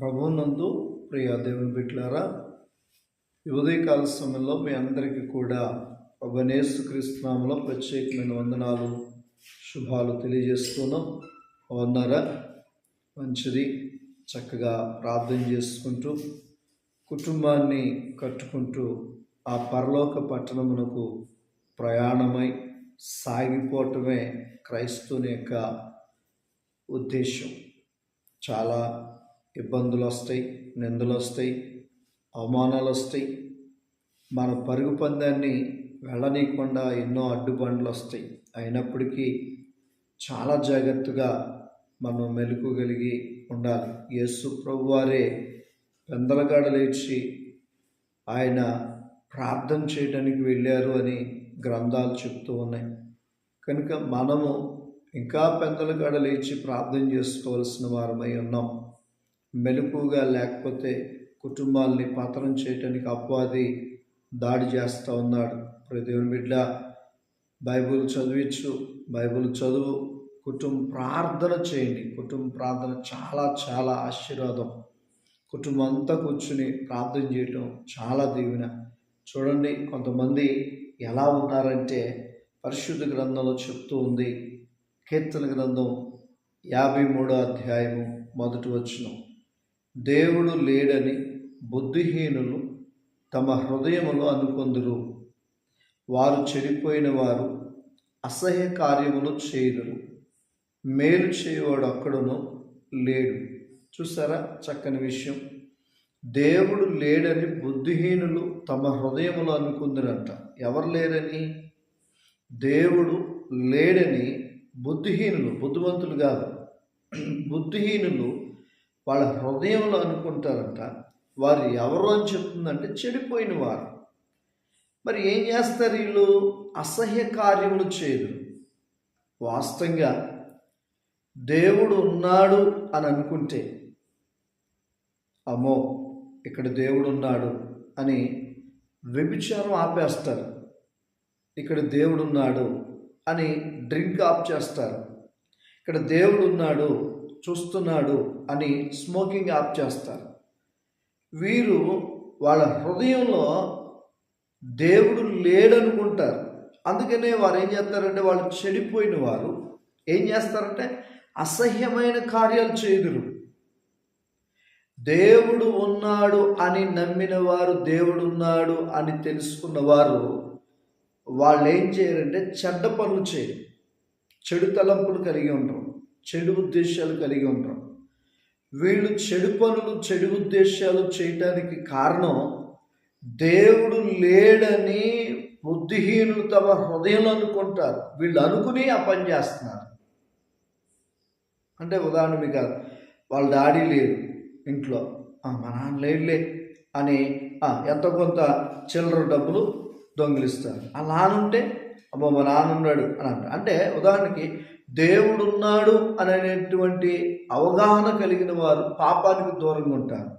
ప్రభునందు ప్రియ దేవుని బిడ్డలారా ఉదయకాల సమయంలో మీ అందరికీ కూడా ప్రభనేసు క్రిస్తునామలో ప్రత్యేకమైన వందనాలు శుభాలు తెలియజేస్తున్నాం. వందరా మంచిది. చక్కగా ప్రార్థన చేసుకుంటూ కుటుంబాన్ని కట్టుకుంటూ ఆ పరలోక పట్టణమునకు ప్రయాణమై సాగిపోవటమే క్రైస్తవుని యొక్క ఉద్దేశం చాలా ఇబ్బందులు వస్తాయి నిందలు వస్తాయి అవమానాలు వస్తాయి మన పరుగు పందాన్ని వెళ్ళనీయకుండా ఎన్నో అడ్డుబండ్లు వస్తాయి అయినప్పటికీ చాలా జాగ్రత్తగా మనం మెలకుగలిగి ఉండాలి. యేసు ప్రభు వారే పెందలగాడ లేచి ఆయన ప్రార్థన చేయడానికి వెళ్ళారు అని గ్రంథాలు చెప్తూ ఉన్నాయి. కనుక మనము ఇంకా పెందలగాడ లేచి ప్రార్థన చేసుకోవాల్సిన వారమై ఉన్నాం. మెలకుగా లేకపోతే కుటుంబాల్ని పతనం చేయటానికి అపవాది దాడి చేస్తూ ఉన్నాడు. ప్రతి దేవుని బిడ్డ బైబుల్ చదివించు బైబుల్ చదువు కుటుంబ ప్రార్థన చేయండి. కుటుంబ ప్రార్థన చాలా చాలా ఆశీర్వాదం. కుటుంబం అంతా కూర్చుని ప్రార్థన చేయటం చాలా దీవెన. చూడండి కొంతమంది ఎలా ఉన్నారంటే పరిశుద్ధ గ్రంథంలో చెప్తూ ఉంది. కీర్తన గ్రంథం యాభై మూడో అధ్యాయము మొదటి వచ్చినాం దేవుడు లేడని బుద్ధిహీనులు తమ హృదయములు అనుకొందురు. వారు చెడిపోయిన వారు అసహ్య కార్యములు చేయుదురు. మేలు చేయవాడు అక్కడనో లేడు. చూసారా చక్కని విషయం. దేవుడు లేడని బుద్ధిహీనులు తమ హృదయములు అనుకుందరంట. ఎవరు లేరని? దేవుడు లేడని బుద్ధిహీనులు బుద్ధిమంతులు కాదు. బుద్ధిహీనులు వాళ్ళ హృదయంలో అనుకుంటారంట వారు ఎవరు అని చెప్తుందంటే చెడిపోయిన వారు. మరి ఏం చేస్తారు వీళ్ళు? అసహ్య కార్యములు చేయరు. వాస్తవంగా దేవుడు ఉన్నాడు అని అనుకుంటే అమ్మో ఇక్కడ దేవుడు ఉన్నాడు అని వ్యభిచారం ఆపేస్తారు. ఇక్కడ దేవుడు ఉన్నాడు అని డ్రింక్ ఆఫ్ చేస్తారు. ఇక్కడ దేవుడు ఉన్నాడు చూస్తున్నాడు అని స్మోకింగ్ ఆప్ చేస్తారు. వీరు వాళ్ళ హృదయంలో దేవుడు లేడనుకుంటారు. అందుకనే వారు ఏం చేస్తారంటే వాళ్ళు చెడిపోయిన వారు ఏం చేస్తారంటే అసహ్యమైన కార్యాలు చేదురు దేవుడు ఉన్నాడు అని నమ్మిన వారు దేవుడు ఉన్నాడు అని తెలుసుకున్నవారు వాళ్ళు ఏం చేయరంటే చెడ్డ పనులు చేయరు. చెడు తలంపులు కలిగి ఉండరు. చెడు ఉద్దేశాలు కలిగి ఉంటాం. వీళ్ళు చెడు పనులు చెడు ఉద్దేశాలు చేయటానికి కారణం దేవుడు లేడని బుద్ధిహీనులు తమ హృదయంలో అనుకుంటారు. వీళ్ళు అనుకుని ఆ పని చేస్తున్నారు. అంటే ఉదాహరణ మీకు వాళ్ళ డాడీ లేరు ఇంట్లో. మా నాన్న లేడులే అని ఎంత కొంత చిల్లర డబ్బులు దొంగిలిస్తారు. అలా ఉంటే అమ్మో మా నాన్న ఉన్నాడు అని అంటారు అంటే ఉదాహరణకి దేవుడున్నాడు అనేటువంటి అవగాహన కలిగిన వారు పాపానికి దూరంగా ఉంటారు.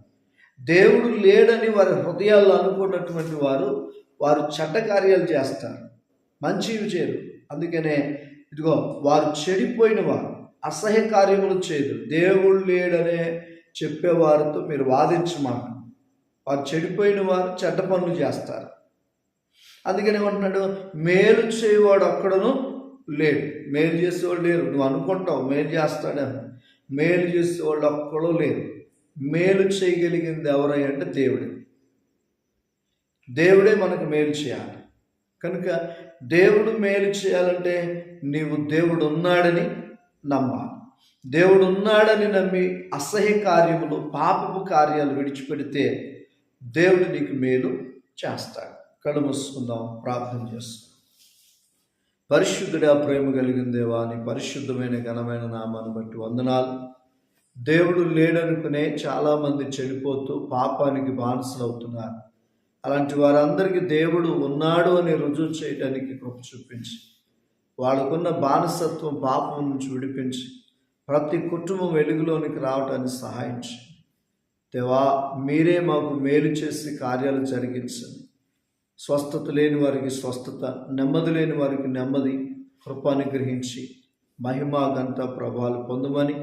దేవుడు లేడని వారి హృదయాల్లో అనుకున్నటువంటి వారు వారు చెడ్డ కార్యాలు చేస్తారు. మంచివి చేయరు. అందుకనే ఇదిగో వారు చెడిపోయిన వారు అసహ్య కార్యములు చేయరు. దేవుడు లేడనే చెప్పేవారితో మీరు వాదించమాట. వారు చెడిపోయిన వారు చెడ్డ పనులు చేస్తారు. అందుకని ఏమంటున్నాడు? మేలు చేయవాడు అక్కడను లేడు. మేలు చేసేవాడు లేరు. నువ్వు అనుకుంటావు మేలు చేస్తాడని. మేలు చేసేవాళ్ళు ఒక్కడో లేరు మేలు చేయగలిగింది ఎవరై అంటే దేవుడే. దేవుడే మనకు మేలు చేయాలి. కనుక దేవుడు మేలు చేయాలంటే నీవు దేవుడు ఉన్నాడని నమ్మాలి. దేవుడు ఉన్నాడని నమ్మి అసహ్య కార్యములు పాపపు కార్యాలు విడిచిపెడితే దేవుడు నీకు మేలు చేస్తాడు. కళ్ళు మూసుకుందాం ప్రార్థన చేస్తాం. పరిశుద్ధుడా ప్రేమ కలిగిందేవా అని పరిశుద్ధమైన ఘనమైన నామాన్ని బట్టి వందనాలు. దేవుడు లేడనుకునే చాలామంది చెడిపోతూ పాపానికి బానిసలు అవుతున్నారు అలాంటి వారందరికీ దేవుడు ఉన్నాడు అని రుజువు చేయడానికి కృప చూపించి వాళ్ళకున్న బానిసత్వం పాపం నుంచి విడిపించి ప్రతి కుటుంబం వెలుగులోనికి రావడానికి సహాయించి. దేవా మీరే మాకు మేలు చేసి కార్యాలు జరిగించండి. స్వస్థత లేని వారికి స్వస్థత నెమ్మది లేని వారికి నెమ్మది కృపాన్ని గ్రహించి మహిమ ప్రభావాలు పొందమని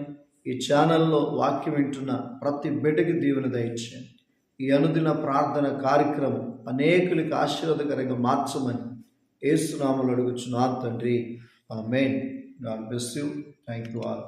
ఈ ఛానల్లో వాక్యం వింటున్న ప్రతి బిడ్డకి దీవెన దయచేయండి. ఈ అనుదిన ప్రార్థన కార్యక్రమం అనేకులకి ఆశీర్వాదకరంగా మార్చమని ఏసునామలు అడుగుచున్నాను తండ్రి. Amen God bless you. Thank you all.